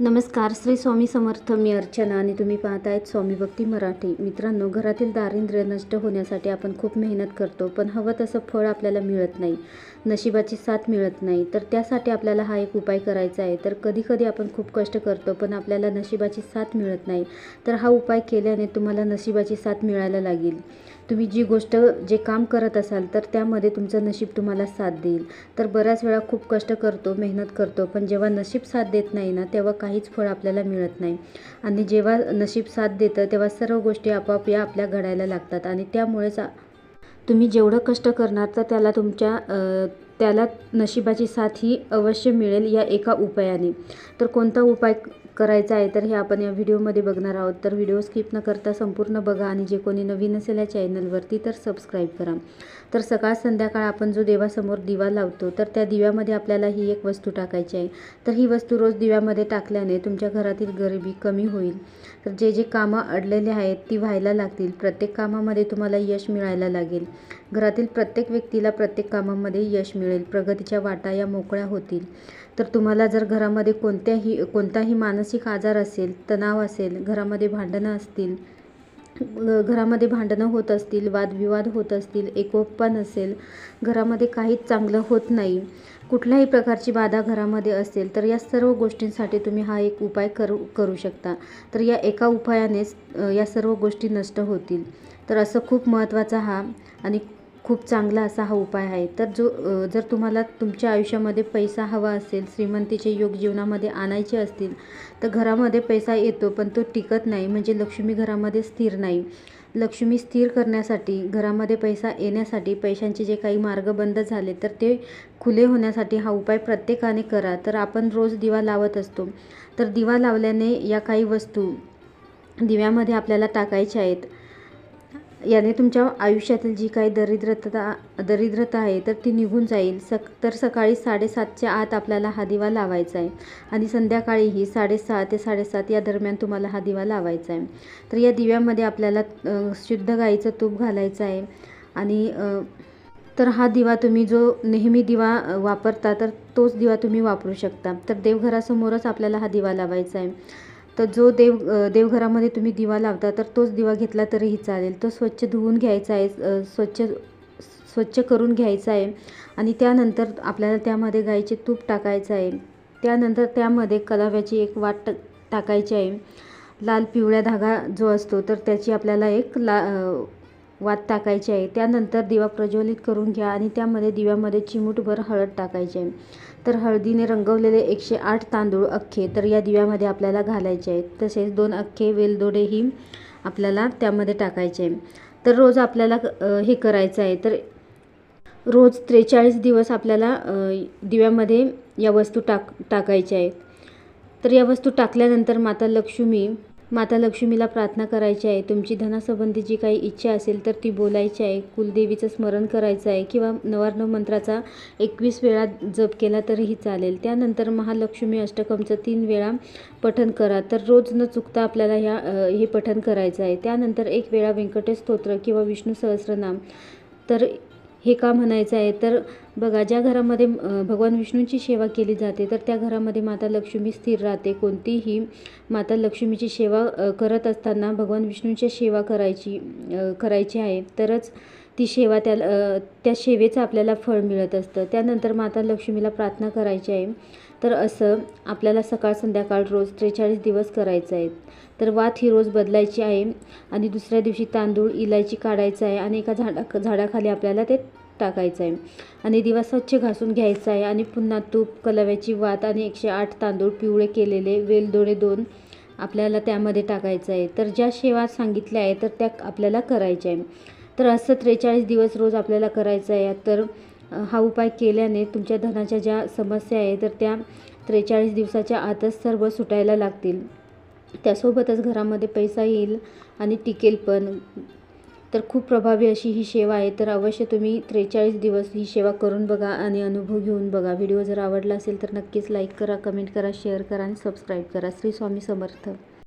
नमस्कार श्री स्वामी समर्थ मी अर्चना आणि तुम्ही पाहतायत स्वामी भक्ती मराठी. मित्रांनो घरातील दारिद्र्य नष्ट होण्यासाठी आपण खूप मेहनत करतो पण हवं तसं फळ आपल्याला मिळत नाही नशिबाची साथ मिळत नाही. तर त्यासाठी आपल्याला हा एक उपाय करायचा आहे. तर कधीकधी आपण खूप कष्ट करतो पण आपल्याला नशिबाची साथ मिळत नाही. तर हा उपाय केल्याने तुम्हाला नशिबाची साथ मिळायला लागेल. तुम्ही जी गोष्ट जे काम करत असाल तर त्यामध्ये तुमचं नशीब तुम्हाला साथ देईल. तर बऱ्याच वेळा खूप कष्ट करतो मेहनत करतो पण जेव्हा नशीब साथ देत नाही ना तेव्हा काहीच फळ आपल्याला मिळत नाही. आणि जेव्हा नशीब साथ देतं तेव्हा सर्व गोष्टी आपोआप या आपल्या घडायला लागतात. आणि त्यामुळेच तुम्ही जेवढं कष्ट करणार तर त्याला तुमच्या त्याला नशिबाची साथ ही अवश्य मिळेल या एका उपायाने. तर कोणता उपाय करायचा आहे? तर हे आपण या व्हिडिओमध्ये बघणार आहोत. तर व्हिडिओ स्किप न करता संपूर्ण बघा आणि जे कोणी नवीन असेल या चॅनलवरती तर सबस्क्राईब करा. तर सकाळ संध्याकाळ आपण जो देवासमोर दिवा लावतो तर त्या दिव्यामध्ये आपल्याला ही एक वस्तू टाकायची आहे. तर ही वस्तू रोज दिव्यामध्ये टाकल्याने तुमच्या घरातील गरिबी कमी होईल. तर जे जे कामं अडलेले आहेत ती व्हायला लागतील. प्रत्येक कामामध्ये तुम्हाला यश मिळायला लागेल. घरातील प्रत्येक व्यक्तीला प्रत्येक कामामध्ये यश मिळेल. प्रगतीच्या वाटा या मोकळ्या होतील. तर तुम्हाला जर घरामध्ये कोणत्याही कोणताही मानसिक आजार असेल तणाव असेल घरामध्ये भांडणं असतील घरामध्ये भांडणं होत असतील वादविवाद होत असतील एकोपा नसेल घरामध्ये काहीच चांगलं होत नाही कुठल्याही प्रकारची बाधा घरामध्ये असेल तर या सर्व गोष्टींसाठी तुम्ही हा एक उपाय करू करू शकता. तर या एका उपायानेच या सर्व गोष्टी नष्ट होतील. तर असं खूप महत्त्वाचा हा आणि खूप चांगला असा हा उपाय आहे. तर जो जर तुम्हाला तुमच्या आयुष्यामध्ये पैसा हवा असेल श्रीमंतीचे योग जीवनामध्ये आणायचे असतील तर घरामध्ये पैसा येतो पण तो टिकत नाही. म्हणजे लक्ष्मी घरामध्ये स्थिर नाही. लक्ष्मी स्थिर करण्यासाठी घरामध्ये पैसा येण्यासाठी पैशांचे जे काही मार्ग बंद झाले तर ते खुले होण्यासाठी हा उपाय प्रत्येकाने करा. तर आपण रोज दिवा लावत असतो. तर दिवा लावल्याने या काही वस्तू दिव्यामध्ये आपल्याला टाकायच्या आहेत. याने तुमच्या आयुष्यातील जी काही दरिद्रता दरिद्रता आहे तर ती निघून जाईल. सक तर सकाळी साडेसातच्या आत आपल्याला हा दिवा लावायचा आहे. आणि संध्याकाळीही साडेसहा ते साडेसात या दरम्यान तुम्हाला हा दिवा लावायचा आहे. तर या दिव्यामध्ये आपल्याला शुद्ध गाईचं तूप घालायचं आहे. आणि तर हा दिवा तुम्ही जो नेहमी दिवा वापरता तर तोच दिवा तुम्ही वापरू शकता. तर देवघरासमोरच आपल्याला हा दिवा लावायचा आहे. तर जो देव देवघरामध्ये तुम्ही दिवा लावता तर तोच दिवा घेतला तरीही चालेल. तो स्वच्छ धुवून घ्यायचा आहे स्वच्छ स्वच्छ करून घ्यायचा आहे आणि त्यानंतर आपल्याला त्यामध्ये गाईचे तूप टाकायचं आहे. त्यानंतर त्यामध्ये कलाव्याची एक वाट टाकायची आहे. लाल पिवळ्या धागा जो असतो तर त्याची आपल्याला एक ला वात टाकायची आहे. त्यानंतर दिवा प्रज्वलित करून घ्या आणि त्यामध्ये दिव्यामध्ये चिमूटभर हळद टाकायची आहे. तर हळदीने रंगवलेले एकशे आठ तांदूळ अख्खे तर या दिव्यामध्ये आपल्याला घालायचे आहेत. तसेच दोन अख्खे वेलदोडेही आपल्याला त्यामध्ये टाकायचे आहे. तर रोज आपल्याला हे करायचं आहे. तर रोज त्रेचाळीस दिवस आपल्याला दिव्यामध्ये या वस्तू टाक टाकायच्या आहेत. तर या वस्तू टाकल्यानंतर माता लक्ष्मी माता लक्ष्मीला प्रार्थना करायची आहे. तुमची धनासंबंधी जी काही इच्छा असेल तर ती बोलायची आहे. कुलदेवीचं स्मरण करायचं आहे किंवा नवार्णव मंत्राचा एकवीस वेळा जप केला तरीही चालेल. त्यानंतर महालक्ष्मी अष्टकमचं तीन वेळा पठन करा. तर रोज न चुकता आपल्याला ह्या हे पठन करायचं आहे. त्यानंतर एक वेळा व्यंकटेश स्तोत्र किंवा विष्णू सहस्रनाम. तर हे का म्हणायचं आहे? तर बघा ज्या घरामध्ये भगवान विष्णूंची सेवा केली जाते तर त्या घरामध्ये माता लक्ष्मी स्थिर राहते. कोणतीही माता लक्ष्मीची सेवा करत असताना भगवान विष्णूंची सेवा करायची करायची आहे तरच ती सेवा त्या त्या सेवेचं आपल्याला फळ मिळत असतं. त्यानंतर माता लक्ष्मीला प्रार्थना करायची आहे. तर असं आपल्याला सकाळ संध्याकाळ रोज त्रेचाळीस दिवस करायचं आहे. तर वात ही रोज बदलायची आहे आणि दुसऱ्या दिवशी तांदूळ इलायची काढायचं आहे आणि एका झाडा झाडाखाली आपल्याला ते टाकायचं आहे. आणि दिवा स्वच्छ घासून घ्यायचा आहे आणि पुन्हा तूप कलव्याची वात आणि एकशे आठ तांदूळ पिवळे केलेले वेलदोडे दोन आपल्याला त्यामध्ये टाकायचं आहे. तर ज्या सेवा सांगितल्या आहे तर त्या आपल्याला करायच्या आहे. तर असं त्रेचाळीस दिवस रोज आपल्याला करायचं आहे. तर हा उपाय केल्याने तुमच्या धनाच्या ज्या समस्या आहे तर त्या त्रेचाळीस दिवसाच्या आतच सर्व सुटायला लागतील. त्यासोबतच घरामध्ये पैसा येईल आणि टिकेल पण. तर खूप प्रभावी अशी ही सेवा आहे तर अवश्य तुम्ही त्रेचाळीस दिवस ही सेवा करून बघा आणि अनुभव घेऊन बघा. व्हिडिओ जर आवडला असेल तर नक्कीच लाईक करा कमेंट करा शेअर करा आणि सबस्क्राईब करा. श्री स्वामी समर्थ.